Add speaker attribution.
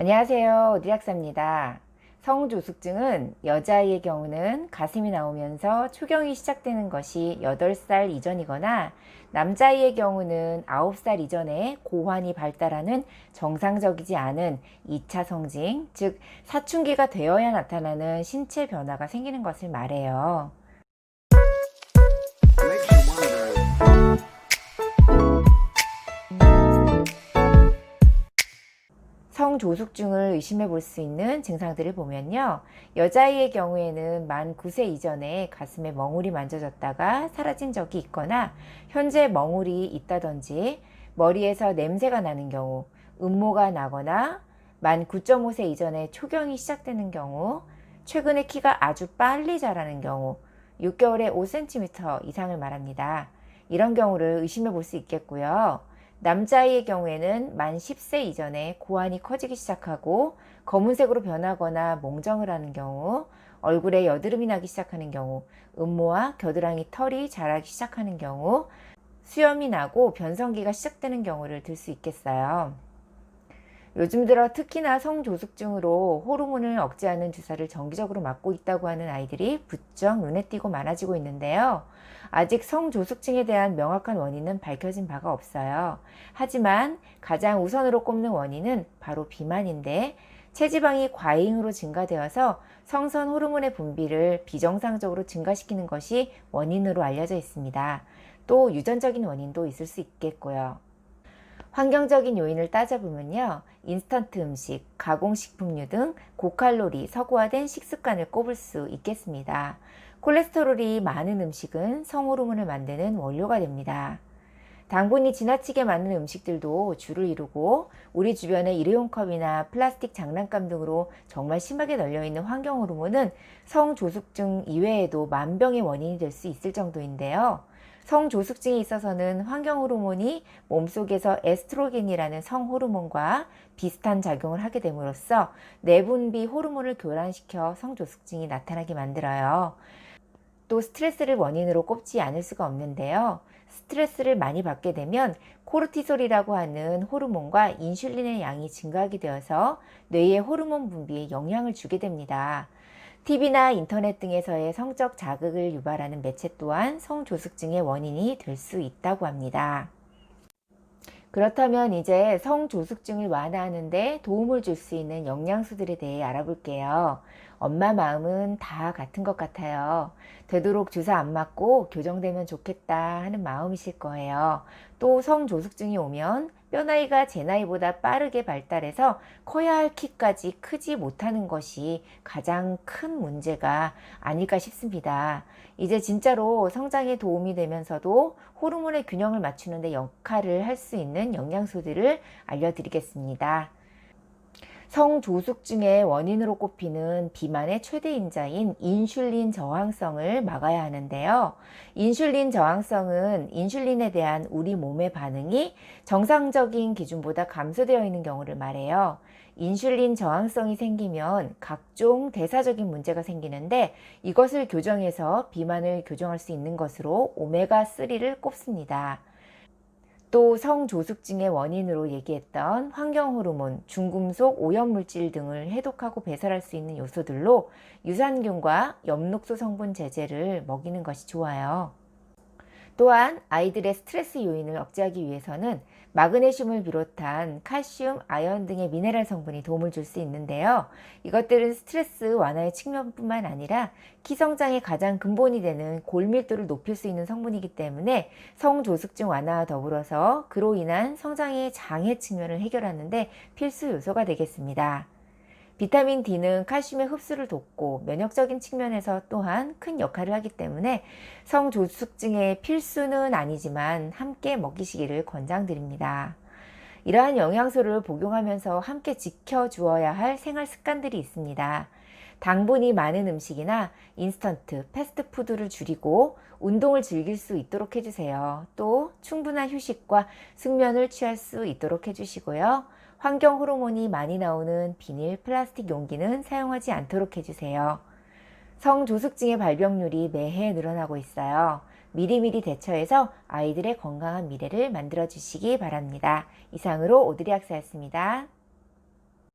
Speaker 1: 안녕하세요. 오디락사입니다. 성조숙증은 여자아이의 경우는 가슴이 나오면서 초경이 시작되는 것이 8살 이전이거나 남자아이의 경우는 9살 이전에 고환이 발달하는 정상적이지 않은 2차 성징, 즉 사춘기가 되어야 나타나는 신체 변화가 생기는 것을 말해요. 성조숙증을 의심해 볼 수 있는 증상들을 보면요. 여자아이의 경우에는 만 9세 이전에 가슴에 멍울이 만져졌다가 사라진 적이 있거나 현재 멍울이 있다든지 머리에서 냄새가 나는 경우, 음모가 나거나 만 9.5세 이전에 초경이 시작되는 경우, 최근에 키가 아주 빨리 자라는 경우, 6개월에 5cm 이상을 말합니다. 이런 경우를 의심해 볼 수 있겠고요. 남자아이의 경우에는 만 10세 이전에 고환이 커지기 시작하고 검은색으로 변하거나 몽정을 하는 경우, 얼굴에 여드름이 나기 시작하는 경우, 음모와 겨드랑이 털이 자라기 시작하는 경우, 수염이 나고 변성기가 시작되는 경우를 들 수 있겠어요. 요즘 들어 특히나 성조숙증으로 호르몬을 억제하는 주사를 정기적으로 맞고 있다고 하는 아이들이 부쩍 눈에 띄고 많아지고 있는데요. 아직 성조숙증에 대한 명확한 원인은 밝혀진 바가 없어요. 하지만 가장 우선으로 꼽는 원인은 바로 비만인데 체지방이 과잉으로 증가되어서 성선 호르몬의 분비를 비정상적으로 증가시키는 것이 원인으로 알려져 있습니다. 또 유전적인 원인도 있을 수 있겠고요. 환경적인 요인을 따져보면요. 인스턴트 음식, 가공식품류 등 고칼로리, 서구화된 식습관을 꼽을 수 있겠습니다. 콜레스테롤이 많은 음식은 성호르몬을 만드는 원료가 됩니다. 당분이 지나치게 많은 음식들도 주를 이루고 우리 주변의 일회용 컵이나 플라스틱 장난감 등으로 정말 심하게 널려 있는 환경 호르몬은 성조숙증 이외에도 만병의 원인이 될 수 있을 정도인데요. 성조숙증에 있어서는 환경 호르몬이 몸속에서 에스트로겐이라는 성호르몬과 비슷한 작용을 하게 됨으로써 내분비 호르몬을 교란시켜 성조숙증이 나타나게 만들어요. 또 스트레스를 원인으로 꼽지 않을 수가 없는데요. 스트레스를 많이 받게 되면 코르티솔이라고 하는 호르몬과 인슐린의 양이 증가하게 되어서 뇌의 호르몬 분비에 영향을 주게 됩니다. TV나 인터넷 등에서의 성적 자극을 유발하는 매체 또한 성조숙증의 원인이 될 수 있다고 합니다. 그렇다면 이제 성조숙증을 완화하는데 도움을 줄 수 있는 영양소들에 대해 알아볼게요. 엄마 마음은 다 같은 것 같아요. 되도록 주사 안 맞고 교정되면 좋겠다 하는 마음이실 거예요. 또 성조숙증이 오면 뼈 나이가 제 나이보다 빠르게 발달해서 커야 할 키까지 크지 못하는 것이 가장 큰 문제가 아닐까 싶습니다. 이제 진짜로 성장에 도움이 되면서도 호르몬의 균형을 맞추는데 역할을 할 수 있는 영양소들을 알려드리겠습니다. 성조숙증의 원인으로 꼽히는 비만의 최대 인자인 인슐린 저항성을 막아야 하는데요. 인슐린 저항성은 인슐린에 대한 우리 몸의 반응이 정상적인 기준보다 감소되어 있는 경우를 말해요. 인슐린 저항성이 생기면 각종 대사적인 문제가 생기는데 이것을 교정해서 비만을 교정할 수 있는 것으로 오메가3를 꼽습니다. 또 성조숙증의 원인으로 얘기했던 환경호르몬, 중금속, 오염물질 등을 해독하고 배설할 수 있는 요소들로 유산균과 엽록소 성분 제제를 먹이는 것이 좋아요. 또한 아이들의 스트레스 요인을 억제하기 위해서는 마그네슘을 비롯한 칼슘, 아연 등의 미네랄 성분이 도움을 줄 수 있는데요. 이것들은 스트레스 완화의 측면뿐만 아니라 키 성장의 가장 근본이 되는 골밀도를 높일 수 있는 성분이기 때문에 성조숙증 완화와 더불어서 그로 인한 성장의 장애 측면을 해결하는데 필수 요소가 되겠습니다. 비타민 D는 칼슘의 흡수를 돕고 면역적인 측면에서 또한 큰 역할을 하기 때문에 성조숙증의 필수는 아니지만 함께 먹이시기를 권장드립니다. 이러한 영양소를 복용하면서 함께 지켜주어야 할 생활 습관들이 있습니다. 당분이 많은 음식이나 인스턴트, 패스트푸드를 줄이고 운동을 즐길 수 있도록 해주세요. 또 충분한 휴식과 숙면을 취할 수 있도록 해주시고요. 환경 호르몬이 많이 나오는 비닐, 플라스틱 용기는 사용하지 않도록 해주세요. 성조숙증의 발병률이 매해 늘어나고 있어요. 미리미리 대처해서 아이들의 건강한 미래를 만들어 주시기 바랍니다. 이상으로 오드리 학사였습니다.